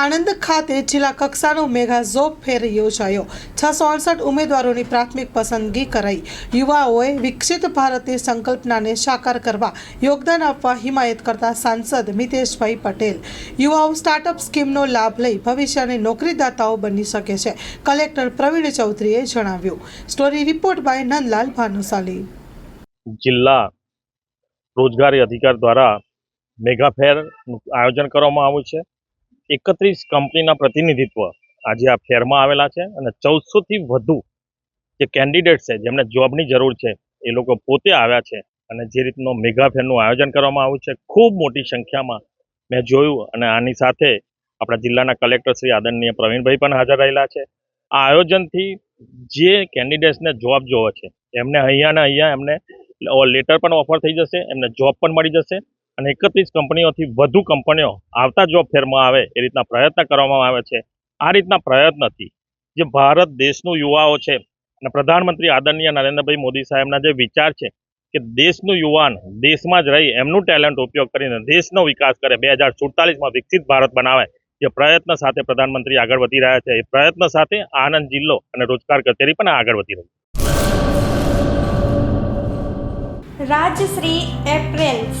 આણંદ ખાતે જિલ્લા કક્ષાનો મેગા જોબ ફેર યોજાયો. છસો અડસઠ ઉમેદવારોની પ્રાથમિક પસંદગી કરાઈ. યુવાઓએ વિકસિત ભારતની સંકલ્પનાને સાકાર કરવા યોગદાન આપવા હિમાયત કરતા સાંસદ મિતેશભાઈ પટેલ. યુવાઓ સ્ટાર્ટઅપ સ્કીમનો લાભ લઈ ભવિષ્યની નોકરીદાતાઓ બની શકે છે, કલેક્ટર પ્રવીણ ચૌધરીએ જણાવ્યું. Story report by Nandlal Bhanushali. જિલ્લા રોજગારી અધિકાર દ્વારા મેગા ફેરનું આયોજન કરવામાં આવ્યું છે. એકત્રીસ કંપનીના પ્રતિનિધિત્વ આજે આ ફેરમાં આવેલા છે અને ચૌદસોથી વધુ જે કેન્ડિડેટ છે, જેમને જોબની જરૂર છે, એ લોકો પોતે આવ્યા છે અને જે રીતનો મેગા ફેરનું આયોજન કરવામાં આવ્યું છે, ખૂબ મોટી સંખ્યામાં મેં જોયું અને આની સાથે આપણા જિલ્લાના કલેક્ટર શ્રી આદરણીય પ્રવીણભાઈ પણ હાજર રહેલા છે. આ આયોજનથી જે કેન્ડિડેટ્સને જોબ જોવે છે, એમને અહીંયા ને અહીંયા એમને લેટર પણ ઓફર થઈ જશે, એમને જોબ પણ મળી જશે અને એકત્રીસ કંપનીઓથી વધુ કંપનીઓ આવતા જોબ ફેરમાં આવે એ રીતના પ્રયત્ન કરવામાં આવે છે. આ રીતના પ્રયત્નથી જે ભારત દેશનું યુવાઓ છે અને પ્રધાનમંત્રી આદરણીય નરેન્દ્રભાઈ મોદી સાહેબના જે વિચાર છે કે દેશનું યુવાન દેશમાં જ રહી એમનું ટેલેન્ટ ઉપયોગ કરીને દેશનો વિકાસ કરે, બે હજાર સુડતાલીસમાં વિકસિત ભારત બનાવે, જે પ્રયત્ન સાથે પ્રધાનમંત્રી આગળ વધી રહ્યા છે. એ પ્રયત્ન સાથે આનંદ જિલ્લો અને રોજગાર કચેરી પણ આગળ વધી રહી રાજશ્રી એપ્રેલ્સ